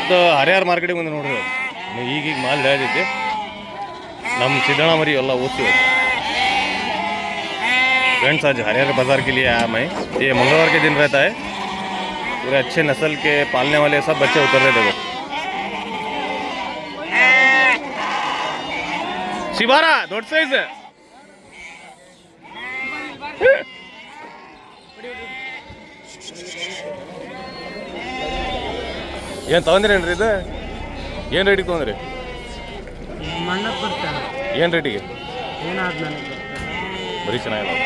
Friends ಇವತ್ತು ಹರಿಹರ ಮಾರ್ಕೆಟಿಗೆ ಬಂದು ನೋಡ್ರಿ ನೀವು ಈಗೀಗ ಮಾಲ್ ಇಳಿದೈತಿ ನಮ್ಮ सिद्धना मरी ಎಲ್ಲ ಓದ್ತೀವಿ फ्रेंड्स आज हरिहर बाजार के लिए आया मैं ये मंगलवार के दिन रहता है पूरे अच्छे नस्ल के पालने वाले सब बच्चे उतर रहे देखो ಶಿವಾರ ದೊಡ್ಡ ಸೈಜ್ ಏನು ಏನ್ರಿ ಇದು? ಏನು ರೇಟಿಗೆ ತೊಗೊಂದ್ರಿ? ಮಣ್ಣಕ್ಕೆ ಬರ್ತಾನೆ ಏನು ರೇಟಿಗೆ ಏನಾದ್ ನನಗೆ ಬರೀ ಚೆನ್ನಾಗಿಲ್ಲ.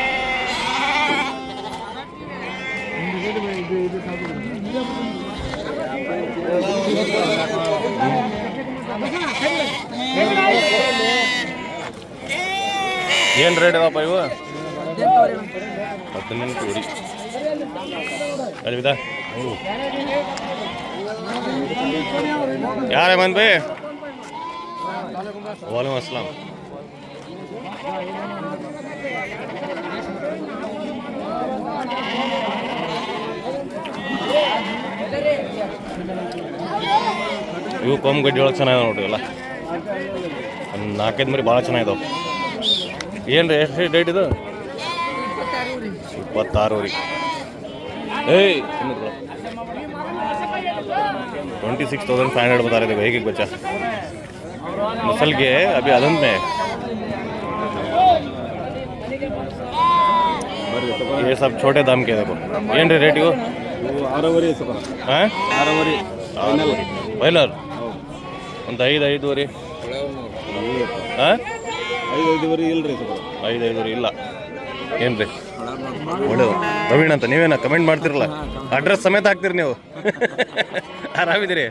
ಏನು ರೇಟ್ ಅದಪ್ಪ ಇವು? ಹದಿನೆಂಟು ಉಡಿ ಅಲ್ವಿದಾ? ಯಾರೇ ವಾಲಂ ವಾಲೇಕುಮ್ ಅಸ್ಸಲಾಂ ಇವು ಕೊಂಬ್ ಗಡ್ಡಿ ಒಳಗೆ ಚೆನ್ನಾಗಿದೆ ನೋಡ್ರಿ ಎಲ್ಲ. ಒಂದು ನಾಲ್ಕೈದು ಮರಿ ಭಾಳ ಚೆನ್ನಾಗಿದಾವೆ ಏನು ರೀ ಎಷ್ಟು ಡೇಟ್ ಇದು? ಇಪ್ಪತ್ತಾರು ರೀ ಏಯ್ twenty six thousand five hundred बता रहे थे एक एक बच्चा नस्ल के है अभी आदम में है ये सब छोटे दाम के देखो ಏನು ರೀ ರೇಟಿಗೂ ಆರೂವರೆ ಸರ್ ಹಾಂ ಆರೂವರೆ ಬೈಲರ್ ಒಂದು ಐದು ಐದುವರೆ ಹಾಂ ಐದು ಐದುವರೆ ಇಲ್ರಿ ಸರ್ ಐದು ಐದುವರೆ ಇಲ್ಲ ಏನು ರೀ ಒಳ್ಳೆಯದು ಪ್ರವೀಣ್ ಅಂತ ನೀವೇನ ಕಮೆಂಟ್ ಮಾಡ್ತಿರಲ್ಲ? ಅಡ್ರೆಸ್ ಸಮೇತ ಹಾಕ್ತೀರಿ ನೀವು. ಆರಾಮಿದ್ದೀರಿ?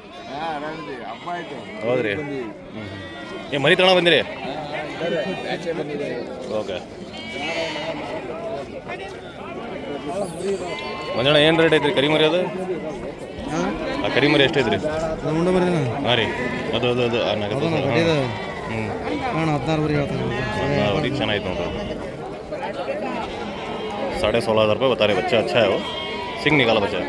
ಹೌದ್ರಿ. ಏ ಮರಿ ತಗೊಂಡು ಬಂದಿರಿ? ಓಕೆ ಮಂಜಣ್ಣ ಏನು ರೇಟ್ ಐತ್ರಿ ಕರಿಮರಿ ಅದು? ಆ ಕರಿಮರಿ ಎಷ್ಟು ಐತ್ರಿ? ಉಂಡ ಬರೀ ಹಾಂ ರೀ. ಅದು ಅದು ಅದು ಹದಿನಾರು ಚೆನ್ನಾಗಿತ್ತು ಹೇಳ್ತಾನೆ साढ़े सोलह हज़ार रुपये बता रहे बच्चा अच्छा है वो सिंग निकाला बच्चा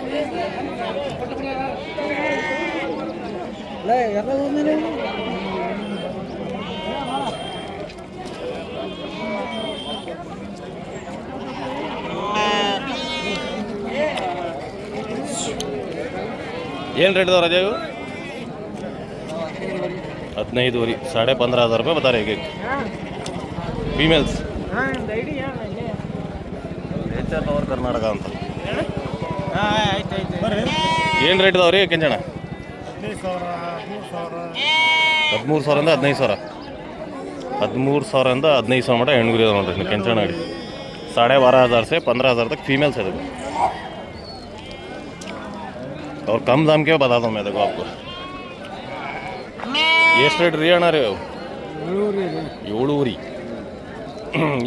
ಏನು ರೇಟ್ ಇದಾವೆ ರಜಾ ಇವು ಹದಿನೈದುವರೆ ಸಾಡೆ पंद्रह हज़ार रुपये बता रहे एक एक ಫೀಮೇಲ್ಸ್ ಐತೆ ಪವರ್ ಕರ್ನಾಟಕ ಅಂತ. ಏನು ರೇಟ್ ಇದಾವೆ ರೀ ಕೆಂಚಣ ಹದಿಮೂರು ಸಾವಿರದಿಂದ ಹದಿನೈದು ಸಾವಿರ. ಹದಿಮೂರು ಸಾವಿರದಿಂದ ಹದಿನೈದು ಸಾವಿರ ಮಟ್ಟ ಹೆಣ್ಗುರಿ ಅದ ನೋಡ್ರಿ ಕೆಂಚಣ ಅಡಿ ಸಾಡೆ ಬಾರ ಹಜಾರ್ ಸೇ ಪಂದ್ರ ಹಜಾರ್ ತಕ್ಕ ಫೀಮೇಲ್ಸ್ ಇದೆ ಅವ್ರು ಕಮ್ ದಾಮ್ಗೆ ಬದಾ ದಮ್ ಇದೆ ಗೋಪು ಎಷ್ಟು ರೇಟ್ ರೀ ಅಣ್ಣ ರೀ. ಅವು ಏಳೂರಿ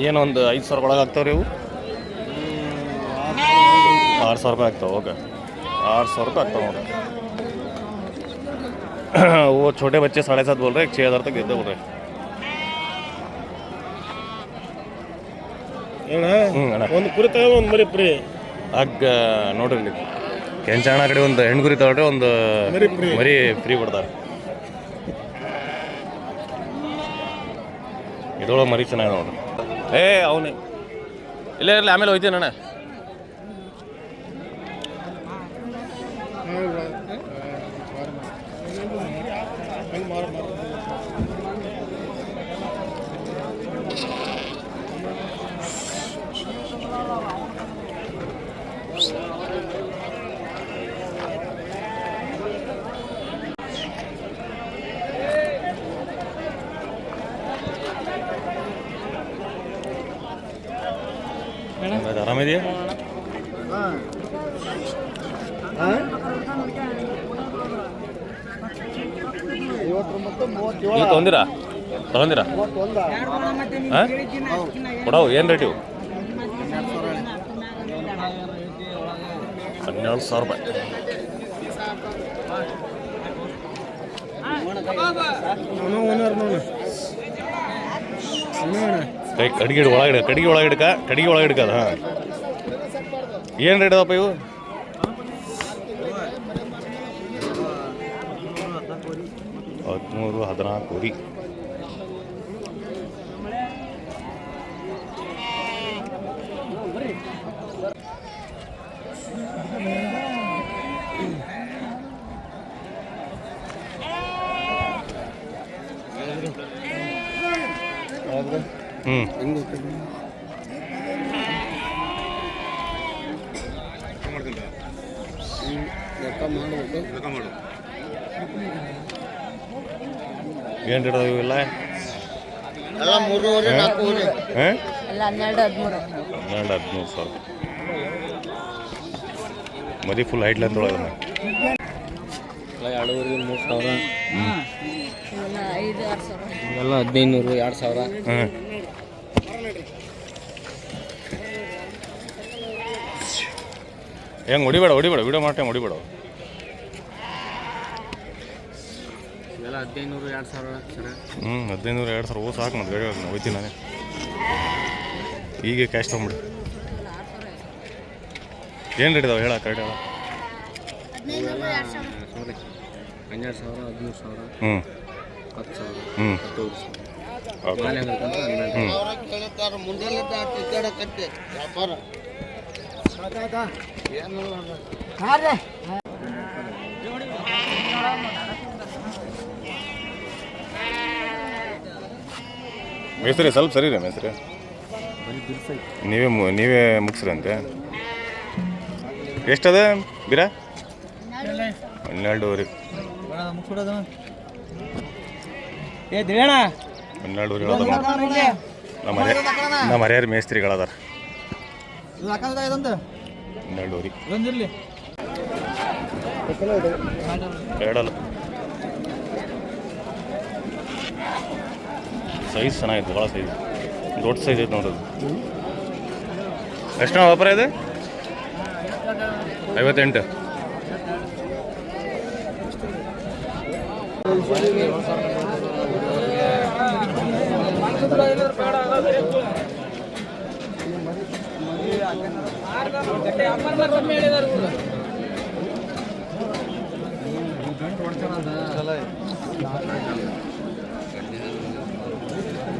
ಏನೊಂದು ಐದು ಸಾವಿರ ಒಳಗೆ ಆಗ್ತಾವ್ರಿ ಅವು? ಆರು ಸಾವಿರ ರೂಪಾಯಿ ಆಗ್ತಾವೆ ಓಕೆ आठ सौ रुपये आता होगा वो छोटे बच्चे साढ़े सात बोल रहे हैं छः हज़ार तक देते बोल रहे ಹ್ಞೂ ಅಣ್ಣ ಒಂದು ಕುರಿ ತಗೋ ಒಂದು ಮರಿ ಫ್ರೀ ಆಗ ನೋಡ್ರಿ ಇಲ್ಲಿ ಕೆಂಚಣ್ಣ ಕಡೆ ಒಂದು ಹೆಣ್ಗುರಿ ತಗೊಂಡ್ರೆ ಒಂದು ಮರಿ free. ಮರಿ ಫ್ರೀ ಕೊಡ್ತಾರೆ ಇದ್ರೊಳಗೆ ಮರಿ ಚೆನ್ನಾಗಿದೆ ನೋಡ್ರಿ ಏ ಅವನೇ ಇಲ್ಲೇ ಇರಲಿ ಆಮೇಲೆ ಹೋಯ್ತೀನಿ ಅಣ್ಣ ಆರಾಮಿದೆಯಾ ಮೂವತ್ತೇಳು ನೀವು ತೊಗೊಂದಿರಾ ತೊಗೊಂದಿರಾ ಮೂವತ್ತೊಂದ ಹಾಂ ಕೊಡವು ಏನು ರೇಟ್ ಇವು ಹನ್ನೆರಡು ಸಾವಿರ ರೂಪಾಯಿ ಅವನು ಓನರ್ ನೋಡು ಕೈ ಕಡಿಗೆ ಒಳಗಡೆ ಕಡಿಗೆ ಒಳಗಿಡ್ಕ ಕಡಿಗೆ ಒಳಗಿಡ್ಕ ಅದು ಹಾಂ ಏನು ರೇಟ್ ಅದಪ್ಪ ಇವು ಹದಿಮೂರು ಹದಿನಾಲ್ಕು ರೀ ಹ್ಞೂ ಲೆಕ್ಕ ಮಾಡಬೇಕು ಏನು ರೇಟ್ ಅದಾವ ಇವೆಲ್ಲ ಎಲ್ಲ ಮೂರುವರೆ ನಾಲ್ಕೂವರೆ. ಹಾಂ? ಎಲ್ಲ ಹನ್ನೆರಡು ಹದಿಮೂರು. ಹನ್ನೆರಡು ಹದಿಮೂರು ಸಾವಿರ. ಮದಿ ಫುಲ್ ಹೈಟ್ ಲೆಂತ್ ಒಳಗೆ ಎರಡೂವರೆ ಮೂರು ಸಾವಿರ. ಎಲ್ಲ ಹದಿನೈದು ನೂರು ಎರಡು ಸಾವಿರ. ಹಾಂ. ಹೆಂಗೆ ಹೊಡಿಬೇಡ ಹೊಡಿಬೇಡ. ವಿಡಿಯೋ ಮಾಡ್ತೇವೆ ಹೊಡಿಬೇಡ. ಇವೆಲ್ಲ ಹದಿನೈದು ನೂರು ಎರಡು ಸಾವಿರ ಹ್ಞೂ ಹದಿನೈದು ಎರಡು ಸಾವಿರ. ಓ ಸಾಕು ಮತ್ತು ಗಾಡಿ ಒಳಗೆ ಹೋಯ್ತೀನಿ ನಾನೇ. ಈಗ ಕ್ಯಾಶ್ ತೊಗೊಂಬಿಡಿ ಏನು ರೇಟ್ ಇದಾವೆ? ಹೇಳ ಕರೆಕ್ಟ್ ಹೇಳ ಹನ್ನೆರಡು ಸಾವಿರ ಹದಿಮೂರು ಸಾವಿರ. ಹ್ಞೂ ಹತ್ತು ಸಾವಿರ. ಹ್ಞೂ ಹತ್ತೈದು ಸಾವಿರ. ಓಕೆ. ಮಾಲೆ ಮೇಸ್ತ್ರಿ ಸ್ವಲ್ಪ ಸರಿ ರೀ ಮೇಸ್ತ್ರಿ. ನೀವೇ ಮು- ನೀವೇ ಮುಗಿಸ್ರಿ ಅಂತೆ ಎಷ್ಟದ ಬಿರ? ಹನ್ನೆರಡೂವರೆ. ಏ ದೇಣ ಹನ್ನೆರಡೂವರೆ ಹೇಳೋದು ನಮ್ಮ ಹರಿಯ ನಮ್ಮ ಹರಿಯರ್ ಮೇಸ್ತ್ರಿಗಳದಾರ. ಹನ್ನೆರಡೂವರೆ. ಎರಡಲ್ಲ ಸೈಜ್ ಚೆನ್ನಾಗಿದೆ ಭಾಳ ಸೈಜ್. ದೊಡ್ಡ ಸೈಜ್ ಐತೆ ನೋಡೋದು ಎಷ್ಟು ವ್ಯಾಪಾರ ಇದೆ? ಐವತ್ತೆಂಟು.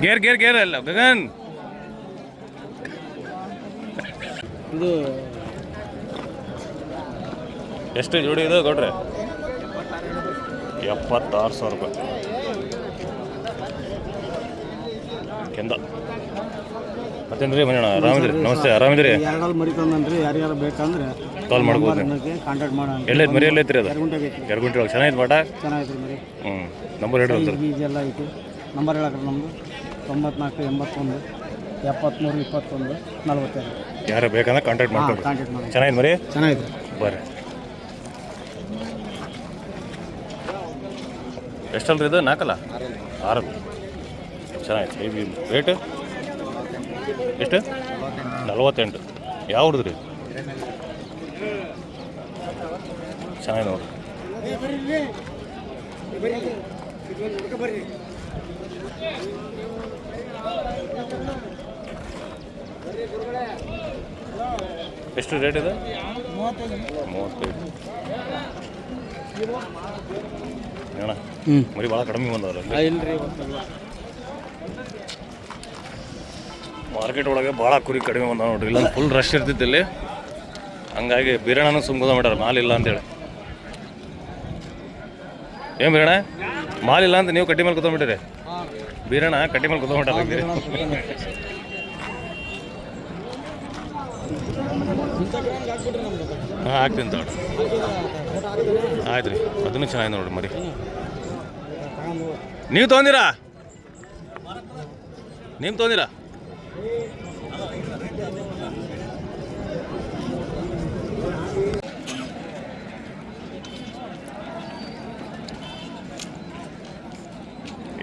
ಗೇರ್ ಗೇರ್ ಗೇರ್ ಅಲ್ಲ ಗಗನ್. ಇದು ಎಷ್ಟು ಜೋಡಿ ಇದೆ ಕೊಡ್ರಿ ಎಪ್ಪತ್ತಾರು ಸಾವಿರ ರೂಪಾಯಿ. ಕೆಂದ. ಮತ್ತೇನ್ರಿ ಮನೆಯಣ್ಣ ಆರಾಮಿದ್ರಿ ನಮಸ್ತೆ ಆರಾಮಿದ್ರಿ ಎರಡಲ್ಲಿ ಮರಿ ತಂದನ್ರಿ ಯಾರ್ಯಾರು ಬೇಕಂದ್ರೆ ಕಾಲ್ ಮಾಡ್ಬೋದು. ಕಾಂಟ್ಯಾಕ್ಟ್ ಮಾಡೋಣ ಎಲ್ಲೈತೆ ಮರಿ ಎಲ್ಲೈತ್ರಿ ಅದು? ಎರಡು ಗುಂಟೆ ಒಳಗೆ? ಚೆನ್ನಾಗಿತ್ತು ಬಾಟ ಚೆನ್ನಾಗೈತ್ರಿ ಮರಿ. ಹ್ಞೂ ನಂಬರ್ ಹೇಳಿ ಎಲ್ಲ ಐತಿ. ನಂಬರ್ ಹೇಳಕ್ರಿ ನಮ್ಮದು ತೊಂಬತ್ನಾಲ್ಕು ಎಂಬತ್ತೊಂದು ಎಪ್ಪತ್ತ್ಮೂರು ಇಪ್ಪತ್ತೊಂದು ನಲ್ವತ್ತೆರಡು. ಯಾರು ಬೇಕಂದ್ರೆ ಕಾಂಟ್ಯಾಕ್ಟ್ ಹಾಂ ಮಾಡ್ಕೊಳ್ರಿ ಕಾಂಟ್ಯಾಕ್ಟ್ ಮಾಡಿ ಚೆನ್ನಾಗಿದೆ ಮರಿ? ಚೆನ್ನಾಗಿದೆ ಬರ್ರಿ. ಎಷ್ಟಲ್ರಿ ಇದು? ನಾಲ್ಕಲ್ಲ? ಆರು. ಚೆನ್ನಾಗಿತ್ತು. ಈ ರೇಟ್ ಎಷ್ಟು? ನಲ್ವತ್ತೆಂಟು. ಯಾವ ಹುಡುಗ್ರಿ? ಚೆನ್ನಾಗಿ ನೋಡ್ರಿ. ಎಷ್ಟು ರೇಟ್ ಇದೆ? ಮೂವತ್ತೈದು ಅಣ್ಣ ಹ್ಞೂ ಮರಿ ಭಾಳ ಕಡಿಮೆ ಬಂದವ್ರ ಇಲ್ರಿ ಮಾರ್ಕೆಟ್ ಒಳಗೆ ಭಾಳ ಕುರಿ ಕಡಿಮೆ ಬಂದಾವ ನೋಡ್ರಿ. ಇಲ್ಲ ಫುಲ್ ರಶ್ ಇರ್ತಿತ್ತು ಇಲ್ಲಿ. ಹಂಗಾಗಿ ಬೀರಣ್ಣನೂ ಸುಮ್ಕೋದ ಮಾಡ್ಯಾರ. ಮಾಲ್ ಇಲ್ಲ ಅಂತೇಳಿ. ಏನು ಬೀರಣ್ಣ? ಮಾಲಿಲ್ಲ ಇಲ್ಲ ಅಂತ ನೀವು ಕಟ್ಟಿ ಮೇಲೆ ಕೂತ್ಕೊಂಡ್ಬಿಟ್ಟಿರಿ. ಬೀರಣ್ಣ ಕಟ್ಟಿ ಮೇಲೆ ಕೂತ್ಕೊಂಡ್ಬಿಟ್ಟಾರ ಹಾಂ, ಹಾಕ್ತೀನಿ ತಗೊಳ್ಳಿ ಆಯ್ತು ರೀ ಅದನ್ನು ಚೆನ್ನಾಗಿ ನೋಡ್ರಿ ಮರಿ. ನೀವು ತೊಗೊಂದಿರಾ ನೀವು ತೊಗೊಂದಿರಾ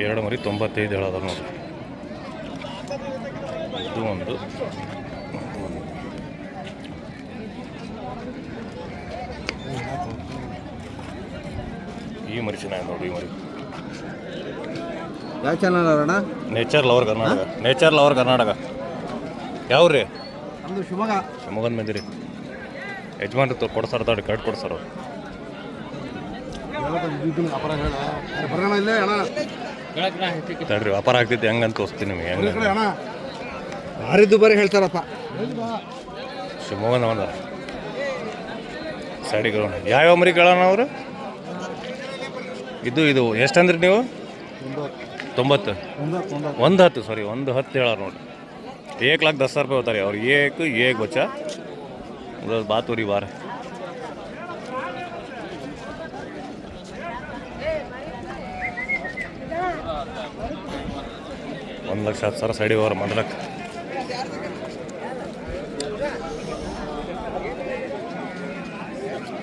ಎರಡು ಮರಿ ತೊಂಬತ್ತೈದು ಹೇಳೋದ ನೋಡಿ ಇದು ಒಂದು. ಈ ಮರಿ ಚೆನ್ನಾಗಿ ನೋಡಿ ಈ ಮರಿ. ಯಾವ ಚಾನಲ್ ಅಣ್ಣ nature lover Karnataka nature lover Karnataka ಯಾವ್ರಿ? ನಮ್ಮದು ಶಿವಮೊಗ್ಗ. ಶಿವಮೊಗ್ಗನ ಮಂದಿರಿ ಯಜಮಾನ್ರಿ ಕೊಡ್ಸಾರ ತಾಡಿ ಕಟ್ ಕೊಡ್ಸಾರ ಅಣ್ಣ. ತಡ್ರಿ ವ್ಯಾಪಾರ ಆಗ್ತೈತಿ ಹೆಂಗಂತ ತೋರಿಸ್ತೀನಿ ನಿಮಗೆ. ಹೆಂಗೆ ಭಾರಿ ದುಬಾರಿ ಹೇಳ್ತಾರಪ್ಪ. ಶಿವಮೊಗ್ಗ ಸೈಡಿಗೆ ಸೈಡಿಗಳು ಯಾವ್ಯಾವ ಮರಿ ಕೇಳೋಣ ಅವರು? ಇದು ಇದು ಎಷ್ಟಂದ್ರಿ ನೀವು? ತೊಂಬತ್ತು. ಒಂದು ಹತ್ತು ಸಾರಿ ಒಂದು ಹತ್ತು ಹೇಳೋರು ನೋಡಿ. ಏಕ್ ಲಾಕ್ ದಸ್ ಸಾವಿರ ರೂಪಾಯಿ ಹೋಗ್ತಾರೆ ಅವ್ರು. ಏಕ್ ಏಕ್ ಬಚ್ಚ. ಬಾತೂರಿ ಬಾರ. ಒಂದು ಲಕ್ಷ ಹತ್ತು ಸಾವಿರ ಸೈಡಿಗೆ ಹೋಗ್ರ ಮೊದಲಕ್ಕೆ.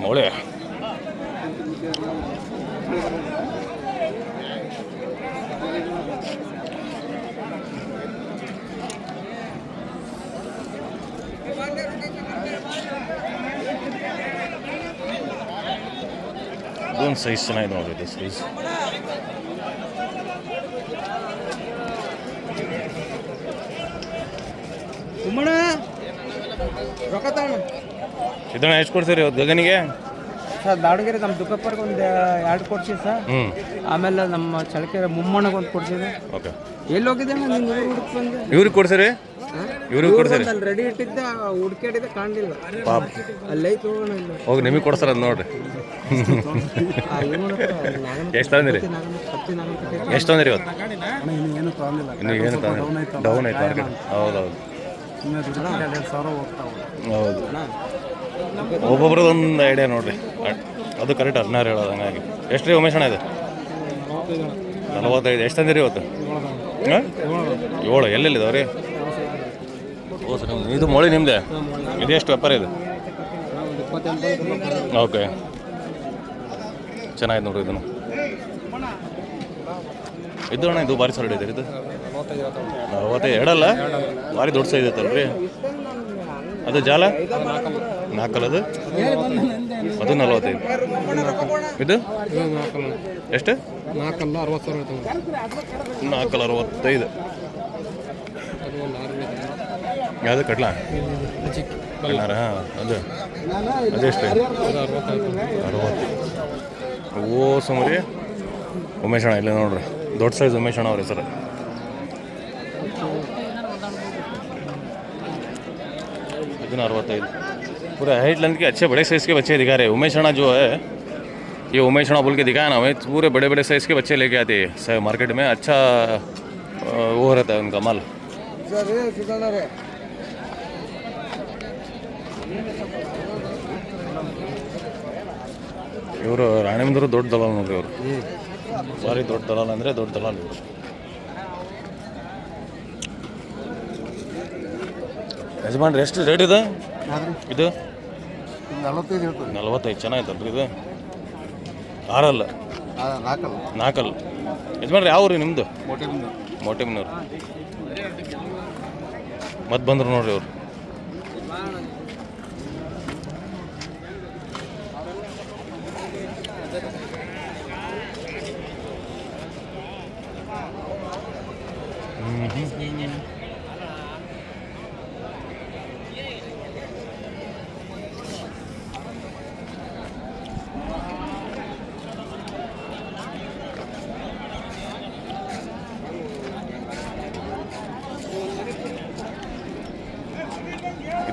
ಮೌಳೆ. ಇದೊಂದು ಸೈಜ್ ಚೆನ್ನಾಗಿದೆ ನೋಡಿ ಸೈಜ್ ಇದನ್ನ ಎಷ್ಟು ಕೊಡ್ತೀರಿ ಇವತ್ತು ಗಗನಿಗೆ? ಸರ್ ದಾವಣಗೆರೆ ನಮ್ಮ ದುಕ್ಕಪ್ಪರ್ಗೆ ಒಂದು ಎರಡು ಕೊಡ್ಸಿ ಸರ್. ಹ್ಞೂ ಆಮೇಲೆ ನಮ್ಮ ಚಳಕೆರೆ ಮುಮ್ಮಣ್ಣಗೆ ಒಂದು ಕೊಡ್ಸಿದೆ ಓಕೆ. ಎಲ್ಲಿ ಹೋಗಿದೆ ನಿಂಗೆ ಊರು ಹುಡುಕ್ ಬಂದೆ? ಇವ್ರಿಗೆ ಕೊಡ್ಸಿರಿ? ಇವ್ರಿಗೆ ಕೊಡ್ಸಿರಿ. ಅಲ್ಲಿ ರೆಡಿ ಇಟ್ಟಿದ್ದೆ ಹುಡುಕಾಡಿದ್ದೆ ಕಾಣಲಿಲ್ಲ. ಪಾಪ. ಅಲ್ಲೇ ಹೋಗೋಣ ಇಲ್ಲ. ಹೋಗಿ ನಿಮಗೆ ಕೊಡ್ಸಾರ ಅದು ನೋಡ್ರಿ. ಎಷ್ಟು ತಂದಿರಿ? ಎಷ್ಟು ತಂದಿರಿ ಇವತ್ತು? ಏನು ಡೌನ್ ಆಯ್ತು ಹೌದೌದು. ಹೌದು. ಒಬ್ಬೊಬ್ರದ್ದು ಒಂದು ಐಡಿಯಾ ನೋಡ್ರಿ ಅದು ಕರೆಕ್ಟ್ ಹದಿನಾರು ಹೇಳೋದು ಹಂಗಾಗಿ. ಎಷ್ಟು ರೀ ಉಮೇಶ್ ಅಣ್ಣ ಇದು? ನಲವತ್ತೈದು. ಎಷ್ಟು ತಂದಿರಿ ಇವತ್ತು? ಏಳು. ಎಲ್ಲೆಲ್ಲಿದಾವೆ ರೀ? ಓ, ಸರ್ ಇದು ಮೊಳಿ ನಿಮ್ಮದೇ ಇದು ಎಷ್ಟು ವ್ಯಾಪಾರ ಇದು? ಓಕೆ. ಚೆನ್ನಾಗಿದೆ ನೋಡ್ರಿ ಇದನ್ನು. ಇದು ಅಣ್ಣ, ಇದು ಭಾರಿ ಸರಡಿ ಇದೆ ಇದು. ನಲವತ್ತೈದು ಎರಡಲ್ಲ? ಭಾರಿ ದೊಡ್ಡ ಸೈಜ್ ಐತಲ್ರಿ. ಅದು ಜಾಲ? ನಾಲ್ಕಲ್ಲ ಅದು ಅದು ನಲವತ್ತೈದು. ಇದು? ಎಷ್ಟು? ನಾಲ್ಕಲ್ಲ ಅರವತ್ತು ನಾಲ್ಕಲ್ಲ ಅರವತ್ತೈದು. ಯಾವುದು ಕಟ್ಲ? ಕಟ್ಲಾರ? ಹಾಂ ಅದು. ಅದೆಷ್ಟು ಅರವತ್ತು. ಓ ಸುಮಾರಿ. ಉಮೇಶ್ ಅಣ್ಣ ಇಲ್ಲಿ ನೋಡ್ರಿ. ದೊಡ್ಡ ಸೈಜ್ ಉಮೇಶ್ ಅಣ್ಣ ಅವ್ರ ಹೆಸರು. ಇದನ್ನ अरवत्तैद पूरा हाइट लेंथ के अच्छे बड़े साइज़ के बच्चे दिखा रहे हैं उमेश अण्णा जो है ये उमेश अण्णा बोल के दिखाया ना हमें पूरे बड़े बड़े साइज़ के बच्चे लेके आते हैं मार्केट में अच्छा अ, वो रहता है उनका माल ಇವರು ರಾಣಿಮಂದ್ರು ದೊಡ್ಡ ದಲಾಲ್ ನೋಡ್ರಿ ಅವರು ಭಾರಿ ದೊಡ್ಡ ದಲಾಲ್ ಅಂದರೆ ದೊಡ್ಡ ದಲಾಲ್ ಇವರು ಯಜಮಾನ್ರಿ ಎಷ್ಟು ರೇಟ್ ಇದೆ? ಇದು? ನಲವತ್ತೈದು ಹೇಳ್ತಾರೆ ನಲವತ್ತೈದು ಚೆನ್ನಾಗಿತ್ತಲ್ರಿ ಇದು? ಆರಲ್ಲ? ನಾಲ್ಕಲ್ಲ. ನಾಲ್ಕಲ್ಲ. ಯಜಮಾನ್ರಿ ಯಾವ ರೀ ನಿಮ್ಮದು ಮೋಟೆ ಮೋಟಿಮ್ನವ್ರು ಮತ್ತೆ ಬಂದರು ನೋಡ್ರಿ ಅವ್ರು.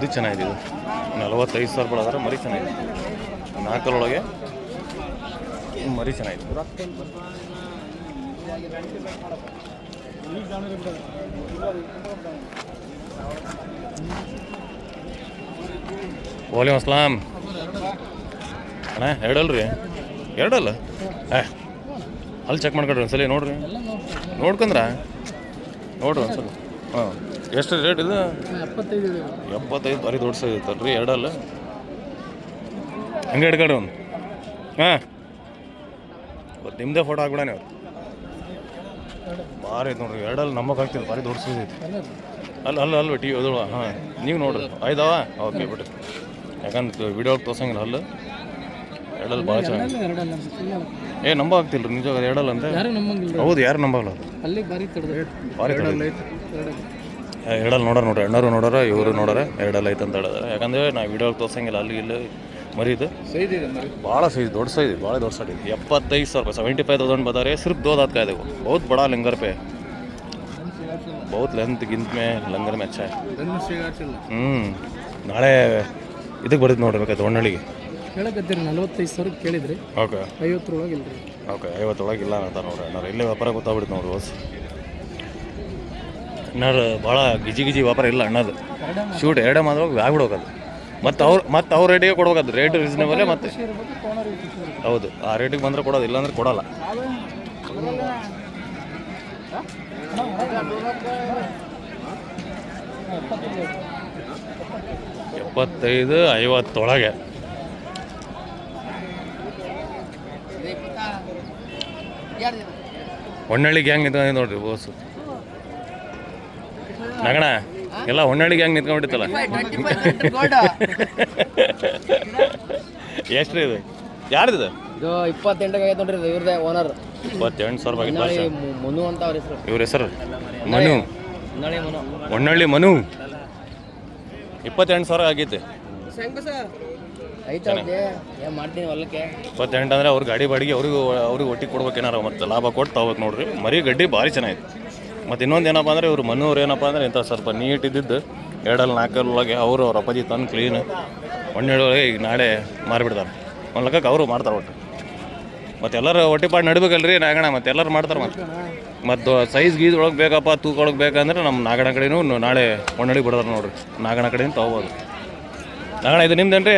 ಇದು ಚೆನ್ನಾಗಿದೆ ಇದು. ನಲವತ್ತೈದು ಸಾವಿರ ರೂಪಾಯಿ ಆದರೆ ಮರಿ ಚೆನ್ನಾಗಿದೆ. ನಾಲ್ಕರೊಳಗೆ ಮರಿ ಚೆನ್ನಾಗಿದೆ. ವಾಲಿಮ್ ಅಸ್ಲಾಂ. ಅಣ್ಣ, ಎರಡಲ್ರಿ? ಎರಡಲ್ಲ? ಏ, ಅಲ್ಲಿ ಚೆಕ್ ಮಾಡ್ಕೊಡ್ರಿ ಒಂದ್ಸಲಿ ನೋಡ್ರಿ. ನೋಡ್ಕೊಂಡ್ರ? ನೋಡ್ರಿ ಒಂದ್ಸಲ. ಹಾಂ ಎಷ್ಟು ರೇಟ್ ಇದು? ಎಪ್ಪತ್ತೈದು ಎಪ್ಪತ್ತೈದು ಬಾರಿ ದೊಡ್ಡ ಸೈಜ್ ಐತಲ್ರಿ ಎರಡಲ್ಲ? ಹಂಗೆ ಹಿಡ್ಕೊಂಡು ಒಂದು. ಹಾಂ. ಇವತ್ತು ನಿಮ್ಮದೇ ಫೋಟೋ ಹಾಕ್ಬಿಡಾನೆ ಅವ್ರು ಭಾರಿ ಐತೆ ನೋಡ್ರಿ ಎರಡಲ್ಲಿ ನಮಗೆ ಆಗ್ತಿಲ್ಲ ಭಾರಿ ದೊಡ್ಡ ಸೈಜ್ ಐತಿ. ಅಲ್ಲ ಅಲ್ಲ ಅಲ್ವ ಟಿ ವಿ ಅದೊಳ ಹಾಂ ನೀವು ನೋಡ್ರಿ. ಆಯ್ತಾವ ಓಕೆ ಬಿಡ್ರಿ. ಯಾಕಂದ್ರೆ ವಿಡಿಯೋ ತೋರ್ಸಂಗಿಲ್ಲ ಅಲ್ಲ? ಎರಡಲ್ಲಿ ಭಾಳ ಚೆನ್ನಾಗಿ ಏ ನಂಬ ಆಗ್ತಿಲ್ಲ ನಿಜವಾಗ ಎರಡಲ್ಲ ಅಂತ? ಹೌದು ಯಾರು ನಂಬಲ್ಲ ಅಲ್ಲಿ ಬಾರಿ ತಡೆದ. ಭಾರಿ ಎರಡಲ್ಲಿ ನೋಡೋ ನೋಡ್ರಿ. ಅಣ್ಣರು ನೋಡೋರ ಇವರು ನೋಡೋರ ಎರಡಲ್ಲ ಐತೆ ಅಂತ ಹೇಳಿದ್ರೆ. ಯಾಕಂದರೆ ನಾವು ವಿಡಿಯೋ ತೋರ್ಸಂಗಿಲ್ಲ ಅಲ್ಲಿ ಇಲ್ಲಿ ಮರಿದು ಭಾಳ ಸೈಜ್ ದೊಡ್ಡ ಸೈಜ್ ಭಾಳ ದೊಡ್ಡ ಸೈಜ್ ಎಪ್ಪತ್ತೈದು ಸಾವಿರ ರೂಪಾಯಿ ಸೆವೆಂಟಿ ಫೈವ್ ತೌಸಂಡ್ ಬತಾರೆ ಸಿರ್ಫ್ ದೋದ್ ದಾತ್ ಕಾಯ್ದೆವು ಬಹುತ್ ಬಡ ಲಂಗರ್ ಪೇ. ಬಹುತ್ ಲೆಂತ್ ಗಿಂತ ಮೇ ಲಂಗರ್ ಮೆಚ್ಚ ಹ್ಞೂ ನಾಳೆ ಇದಕ್ಕೆ ಬರುತ್ತೆ ನೋಡ್ರಿ ಬೇಕಾಯ್ತು ಹೊಣ್ಣಳಿಗೆ ಹೇಳಕತ್ತೀರಿ ನಲ್ವತ್ತೈದು ಸಾವಿರ ಕೇಳಿದ್ರಿ. ಓಕೆ. ಐವತ್ತರೊಳಗೆ ಇಲ್ಲ ಓಕೆ ಐವತ್ತರೊಳಗೆ ಇಲ್ಲ ಅಂತ ನೋಡ್ರಿ ನಾವು ಇಲ್ಲೇ ವ್ಯಾಪಾರ ಗೊತ್ತಾಗ್ಬಿಡ್ತು ನೋಡ್ರಿ ಹೊಸ ಅಣ್ಣಾರು ಭಾಳ ಗಿಜಿ ಗಿಜಿ ವ್ಯಾಪಾರ ಇಲ್ಲ ಅಣ್ಣದು. ಶೂಟ್ ಎರಡೇ ಮಾತ್ರ ಆಗ್ಬಿಡೋಕದು ಮತ್ತು ಅವ್ರು ಮತ್ತು ಅವ್ರ ರೇಟಿಗೆ ಕೊಡ್ಬೇಕದು. ರೇಟ್ ರೀಸನೇಬಲೇ ಮತ್ತೆ ಹೌದು. ಆ ರೇಟಿಗೆ ಬಂದರೆ ಕೊಡೋದು ಇಲ್ಲಾಂದ್ರೆ ಕೊಡೋಲ್ಲ. ಎಪ್ಪತ್ತೈದು ಐವತ್ತೊಳಗೆ. ಹೊನ್ನಳ್ಳಿ ಗ್ಯಾಂಗ್ ಇದ್ದ ನೋಡ್ರಿ ಬೋಸು ನಗಣ ಎಲ್ಲ ಹೊನ್ನಳಿಗೆ ಹಂಗೆ ನಿಂತ್ಕೊಂಡಿತ್ತಲ್ಲ ಎಷ್ಟು ರೀ ಇದು? ಯಾರ್ದು ಇದು ಇಪ್ಪತ್ತೆಂಟಕ್ಕೆ ಆಗೈತೆ ನೋಡ್ರಿ ಇವ್ರದೇ ಓನರ್ ಇಪ್ಪತ್ತೆಂಟು ಸಾವಿರ ಮು- ಮುನು ಅಂತ ಅವ್ರ ಹೆಸರು. ಇವ್ರ ಹೆಸರು? ಮನು. ನಾಳೆ ಮುನು. ಹೊನ್ನಳ್ಳಿ ಮನು. ಇಪ್ಪತ್ತೆಂಟು ಸಾವಿರ ಆಗೈತೆ ಮಾಡ್ತೀನಿ ಹೊಲಕ್ಕೆ. ಇಪ್ಪತ್ತೆಂಟು ಅಂದರೆ ಅವ್ರ ಗಾಡಿ ಬಾಡಿಗೆ ಅವ್ರಿಗೂ ಅವ್ರಿಗೆ ಒಟ್ಟಿಗೆ ಕೊಡ್ಬೇಕೇನಾರ ಮತ್ತೆ ಲಾಭ ಕೊಟ್ಟು ತಗೋಬೇಕು ನೋಡ್ರಿ. ಮರಿ ಗಡ್ಡಿ ಭಾರಿ ಚೆನ್ನಾಗಿದೆ ಮತ್ತು ಇನ್ನೊಂದು ಏನಪ್ಪ ಅಂದರೆ ಇವರು ಮನೋರು ಏನಪ್ಪ ಅಂದರೆ ಇಂಥ ಸ್ವಲ್ಪ ನೀಟ್ ಇದ್ದಿದ್ದು. ಎರಡಲ್ಲಿ ಒಳಗೆ ಅವರು ಅವ್ರ ಅಪ್ಪಾಜಿ ತಂದು ಕ್ಲೀನ್ ಒಳಗೆ ಈಗ ನಾಳೆ ಮಾರಿಬಿಡ್ತಾರೆ. ಒಂದು ಲೆಕ್ಕಕ್ಕೆ ಅವರು ಮಾಡ್ತಾರೆ ಒಟ್ಟು. ಮತ್ತು ಎಲ್ಲರೂ ಒಟ್ಟಿಪಾಡು ರೀ ನಾಗಣ ಮತ್ತೆ ಎಲ್ಲರೂ ಮಾಡ್ತಾರೆ ಮತ್ತೆ. ಮತ್ತು ಸೈಜ್ ಗೀಜ್ ಒಳಗೆ ಬೇಕಪ್ಪ, ತೂಕ ಒಳಗೆ ಬೇಕಂದ್ರೆ ನಮ್ಮ ನಾಗಣ ಕಡೆನೂ ನಾಳೆ ಒಣ್ಣಡಿ ಬಿಡ್ತಾರೆ ನೋಡ್ರಿ. ನಾಗಣ ಕಡೆಯಿಂದ ತೊಗೋಬೋದು. ನಾಗಣ ಇದು ನಿಮ್ದೇನು ರೀ?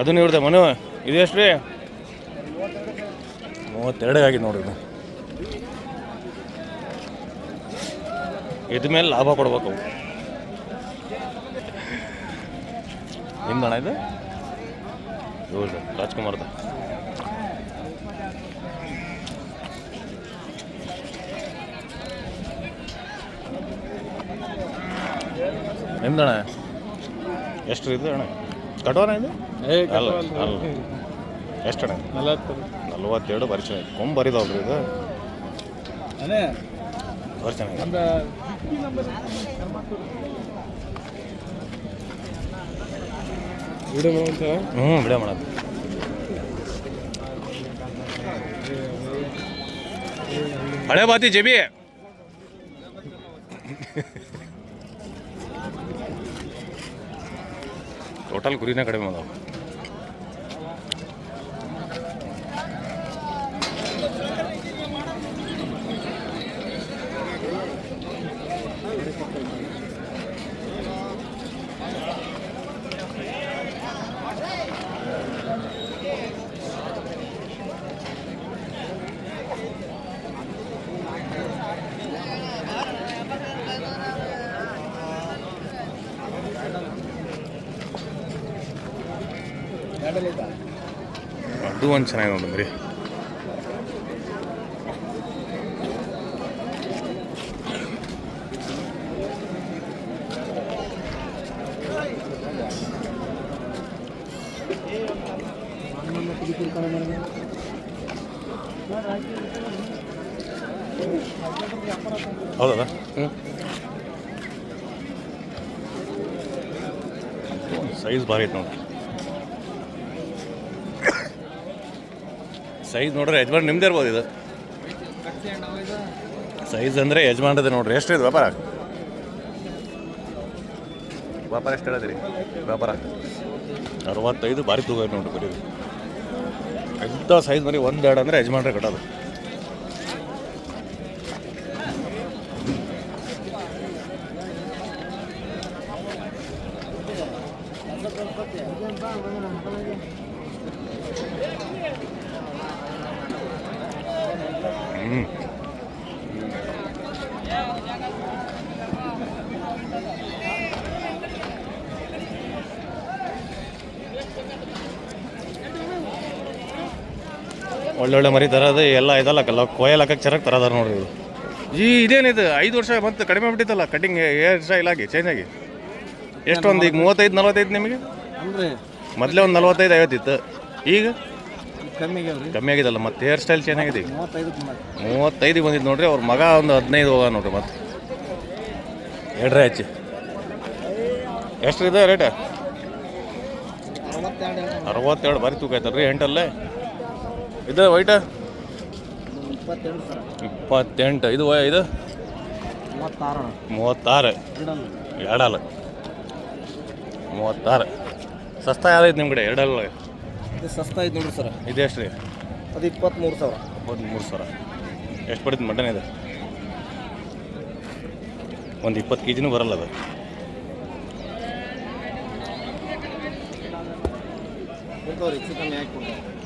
ಅದು ನೀವ್ರದೆ ಮನು ಇದು ಎಷ್ಟು ರೀ ಮೂವತ್ತೆರಡೇ ಆಗಿದೆ ಇದು. ಇದ್ರ ಮೇಲೆ ಲಾಭ ಕೊಡ್ಬೇಕು ಅವು ನಿಮ್ದಣ ಇದು? ಹೌದು ರಾಜ್ಕುಮಾರ್ದ ನಿಮ್ದಣ ಎಷ್ಟು ಇದು ಅಣ್ಣ? ಕಟೋರ ಇದು? ಅಲ್ಲ ಅಲ್ಲ. ಎಷ್ಟು ಅಣ್ಣ? ನಲ್ವತ್ತೆರಡು ವರ್ಷ ಚೆನ್ನಾಗಿ ಕೊಂಬ್ ಬರಿದಾವ್ರಿ ಇದು. ಚೆನ್ನಾಗಿ ಹ್ಞೂ ಬಿಡ ಮೇಡಮ್ ಹಳೆ ಬಾತಿ ಜೆಬಿ. ಟೋಟಲ್ ಗುರಿನೇ ಕಡಿಮೆ ಅದಾವ ಅದು ಒಂದು ಚೆನ್ನಾಗಿ ಬಂದ್ರಿ ಹೌದಲ್ಲ? ಹ್ಞೂ ಸೈಜ್ ಭಾರಿ ಐತೆ ನೋಡಿ ಸೈಜ್ ನೋಡ್ರಿ, ಯಜಮಾನ್ ನಿಮ್ದೇ ಇರ್ಬೋದು ಇದು. ಸೈಜ್ ಅಂದರೆ ಯಜಮಾನ್ರದ್ದು ನೋಡ್ರಿ. ಎಷ್ಟು ಇದು ವ್ಯಾಪಾರ? ವ್ಯಾಪಾರ ಎಷ್ಟು ಹೇಳಿದ್ರಿ? ವ್ಯಾಪಾರ? ಅರವತ್ತೈದು ಭಾರಿ ತೂಗ ನೋಡ್ರಿ ಬರೀ ಎಂಥ ಸೈಜ್ ಮರಿ ಎರಡು ಅಂದರೆ ಯಜಮಾನ್ರೆ ಕಟ್ಟೋದು. ಒಳ್ಳೊಳ್ಳೆ ಮರಿ ತರೋದು ಎಲ್ಲ ಇದಲ್ಲ ಕಲ್ಲ ಕೊಯ್ಯಲ್ ಹಾಕಕ್ಕೆ ಚೆನ್ನಾಗಿ ತರದಾರ ನೋಡ್ರಿ ಇದು. ಈ ಇದೇನಿದು ಐದು ವರ್ಷ ಮತ್ತೆ ಕಡಿಮೆ ಬಿಟ್ಟಿತ್ತಲ್ಲ ಕಟಿಂಗ್ ಏರ್ ಸ್ಟೈಲ್ ಆಗಿ ಚೇಂಜ್ ಆಗಿ. ಎಷ್ಟೊಂದು ಈಗ ಮೂವತ್ತೈದು ನಲ್ವತ್ತೈದು ನಿಮಗೆ? ಅಂದ್ರೆ ಮೊದಲೇ ಒಂದು ನಲ್ವತ್ತೈದು ಐವತ್ತಿತ್ತು ಈಗ? ಕಮ್ಮಿ ಆಗ್ಯಾವ್ರಿ ಕಮ್ಮಿ ಆಗಿದಲ್ಲ ಮತ್ತೆ ಹೇರ್ ಸ್ಟೈಲ್ ಚೇಂಜ್ ಆಗಿದೆ ಈಗ. ಮೂವತ್ತೈದಕ್ಕೆ ಮಾಡಿ ಮೂವತ್ತೈದಿಗೆ ಬಂದಿದ್ದು ನೋಡ್ರಿ ಅವ್ರ ಮಗ ಒಂದು ಹದಿನೈದು ಹೋಗ ನೋಡ್ರಿ ಮತ್ತೆ. ಎಡ್ರೆ ಹಚ್ಚಿ ಎಷ್ಟು ಇದೆ ರೇಟ ಅರವತ್ತೆರಡು. ಬಾರಿ ತೂಕ ಆಯ್ತಲ್ರಿ ಎಂಟಲ್ಲೇ? ಇದು ವೈಟ ಇಪ್ಪತ್ತೆಂಟು ಸರ್. ಇಪ್ಪತ್ತೆಂಟು ಇದು ವಯ- ಇದು? ಮೂವತ್ತಾರು ಎರಡಲ್ಲ. ಮೂವತ್ತಾರು. ಸಸ್ತಾ ಯಾವ್ದು ನಿಮ್ಮ ಕಡೆ ಎರಡಲ್ಲ? ಇದು ಸಸ್ತಾ ಐತೆ ನೋಡ್ರಿ ಸರ್. ಎಷ್ಟು ರೀ? ಅದು ಇಪ್ಪತ್ತ್ಮೂರು ಸಾವಿರ. ಮೂರು ಸಾವಿರ. ಎಷ್ಟು ಪಡಿತು ಮಟನ್ ಇದೆ? ಒಂದು ಇಪ್ಪತ್ತು ಕೆ ಜಿನೂ ಬರಲ್ಲ ಅದು.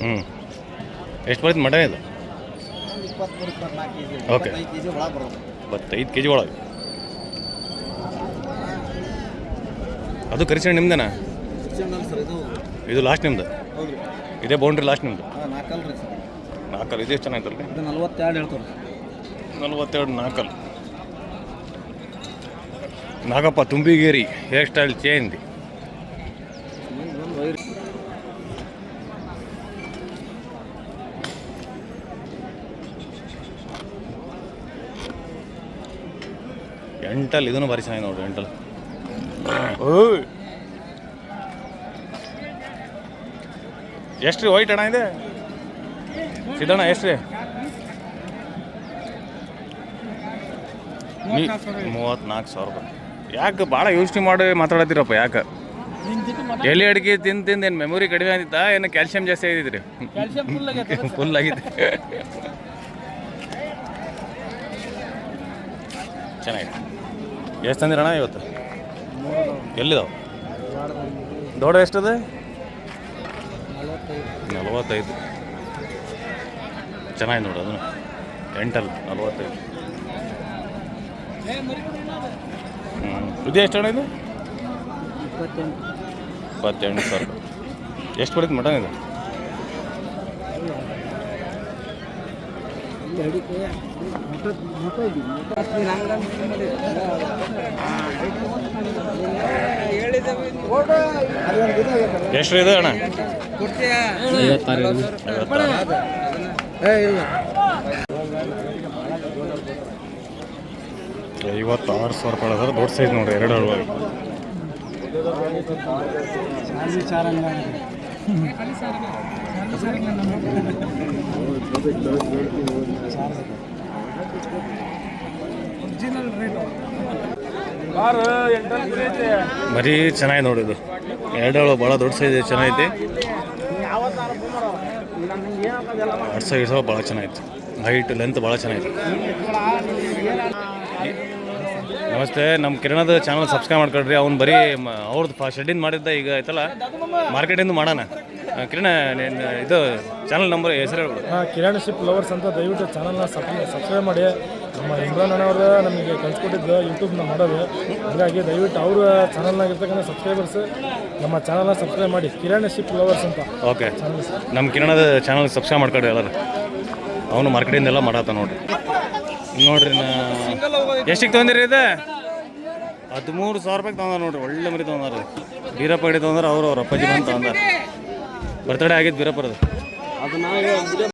ಹ್ಞೂ ಎಷ್ಟು ಬರೀತು ಮಟನ್ ಇದು? ಓಕೆ ಇಪ್ಪತ್ತ್ಮೂರು. ಇಪ್ಪತ್ತೈದು ಕೆ ಜಿ ಒಳಗೆ. ಅದು ಕರಿಸಣ್ಣ ನಿಮ್ದೇನಾ? ಸರ್ ಇದು ಇದು ಲಾಸ್ಟ್ ನಿಮ್ದು? ಇದೇ ಬೌಂಡ್ರಿ ಲಾಸ್ಟ್ ನಿಮ್ದು? ಹಾಂ ನಾಲ್ಕಲ್ಲ ರೀ ಸರ್. ನಾಲ್ಕಲ್ಲಿ ಇದೇ ಚೆನ್ನಾಗಿತ್ತಲ್ಲ ಇದು ನಲ್ವತ್ತೆರಡು ಹೇಳ್ತಾರೆ ನಲ್ವತ್ತೆರಡು ನಾಲ್ಕಲ್ಲಿ. Nagappa Tumbigeri hair style change. ಎಂಟಲ್ ಎಂಟಲ್ಲಿ ಇದನ್ನು ಭಾರಿ ಚೆನ್ನಾಗಿ ನೋಡ್ರಿ ಎಂಟಲ್ ಎಷ್ಟು ರೀ ವೈಟ್ ಅಣ್ಣ ಇದೆ? ಸಿದ್ದಣ್ಣ ಎಷ್ಟು ರೀ ಮೂವತ್ತ್ನಾಲ್ಕು ಸಾವಿರ ರೂಪಾಯಿ ಯಾಕೆ ಭಾಳ ಯೋಚನೆ ಮಾಡಿ ಮಾತಾಡತ್ತೀರಪ್ಪ ಯಾಕೆ? ಎಲೆ ಅಡಿಕೆ ತಿಂದು ತಿಂದು ಏನು ಮೆಮೊರಿ ಕಡಿಮೆ ಆಗಿತ್ತಾ? ಏನು ಕ್ಯಾಲ್ಸಿಯಂ ಜಾಸ್ತಿ ಆಗಿದ್ರಿ? ಫುಲ್ ಆಗಿದೆ. ಚೆನ್ನಾಗಿದೆ. ಎಷ್ಟು ತಂದಿರಣ್ಣ ಇವತ್ತು? ಎಲ್ಲಿದಾವೆ? ದೊಡ್ಡ ಎಷ್ಟದ? ನಲವತ್ತೈದು. ಚೆನ್ನಾಗಿ ನೋಡು ಅದನ್ನು. ಎಂಟಲ್ಲಿ ನಲವತ್ತೈದು. ಹ್ಞೂ ಇದು ಎಷ್ಟು ಅಣ್ಣ ಇದು? ಇಪ್ಪತ್ತೆಂಟು ಇಪ್ಪತ್ತೆಂಟು ಸಾವಿರ ಎಷ್ಟು ಬರುತ್ತೆ ಮಟನ್ ಇದು ಅಡಿಕೆ ಮೊಟ್ಟೆ ಮೊಟ್ಟೆ ಇದೆ ಎಷ್ಟು ಇದೆ ಅಣ್ಣ? ಐವತ್ತಾರು ಆರು ಸಾವಿರ ರೂಪಾಯಿ ಅದಾರ ದೊಡ್ಡ ಸೈಜ್ ನೋಡ್ರಿ ಎರಡು ಅಳವಾಗಿ ಬರೀ ಚೆನ್ನಾಗಿ ನೋಡಿದ್ದು. ಎರಡು ಭಾಳ ದೊಡ್ಡ ಸೈಜ್ ಚೆನ್ನಾಗೈತಿ. ಎರಡು ಸಾವಿರ ಸಾವಿರ ಭಾಳ ಚೆನ್ನಾಗಿತ್ತು ಹೈಟ್ ಲೆಂತ್ ಭಾಳ ಚೆನ್ನಾಗಿತ್ತು ನಮಸ್ತೆ ನಮ್ಮ ಕಿರಣದ ಚಾನಲ್ ಸಬ್ಸ್ಕ್ರೈಬ್ ಮಾಡ್ಕೊಳ್ರಿ. ಅವ್ನು ಬರೀ ಅವ್ರದ್ದು ಶೆಡ್ಡಿಂದ ಮಾಡಿದ್ದ ಈಗ ಆಯ್ತಲ್ಲ? ಮಾರ್ಕೆಟಿಂದ ಮಾಡೋಣ. ಕಿರಣ ಇದು ಚಾನಲ್ ನಂಬರ್ ಹೆಸರು ಹೇಳ್ಬೋದು ಹಾಂ ಕಿರಾಣಿ ಶಿಪ್ ಲವರ್ಸ್ ಅಂತ ದಯವಿಟ್ಟು ಚಾನಲ್ನ ಸಬ್ಸ್ಕ್ರೈಬ್ ಮಾಡಿ. ನಮ್ಮ ಇಮ್ರಾನ್ ಅಣ್ಣವ್ರ ನಮಗೆ ಕಳ್ಸಿಕೊಟ್ಟಿದ್ದು ಯೂಟ್ಯೂಬ್ನ ಮಾಡೋದು. ಹಾಗಾಗಿ ದಯವಿಟ್ಟು ಅವ್ರ ಚಾನಲ್ನಾಗ ಇರ್ತಕ್ಕಂಥ ಸಬ್ಸ್ಕ್ರೈಬರ್ಸ್ ನಮ್ಮ ಚಾನಲ್ನ ಸಬ್ಸ್ಕ್ರೈಬ್ ಮಾಡಿ. ಕಿರಣ್ ಶಿಪ್ ಲವರ್ಸ್ ಅಂತ ಓಕೆ. ನಮ್ಮ ಕಿರಣದ ಚಾನಲ್ ಸಬ್ಸ್ಕ್ರೈಬ್ ಮಾಡ್ಕೊಡಿ ಎಲ್ಲರೂ. ಅವನು ಮಾರ್ಕೆಟಿಂದ ಎಲ್ಲ ಮಾಡತ್ತ ನೋಡ್ರಿ. ನೋಡ್ರಿ ನಾ ಎಷ್ಟಿಗೆ ತೊಗೊಂಡಿರಿ ಇದು? ಹದಿಮೂರು ಸಾವಿರ ರೂಪಾಯಿ ತೊಗೊಂಡಾರ ನೋಡ್ರಿ. ಒಳ್ಳೆ ಮರಿ ತೊಗೊಂಡಾರ ಬೀರಪ್ಪ ಹಿಡಿ ತೊಗೊಂಡ್ರೆ ಅವರು ಅವ್ರ ಅಪ್ಪಾಜಿ ಬಂದು ತೊಗೊಂಡಾರ ಬರ್ತಡೇ ಆಗಿದ್ದು ಬೀರಪ್ಪರದು ಅದು ನಾವು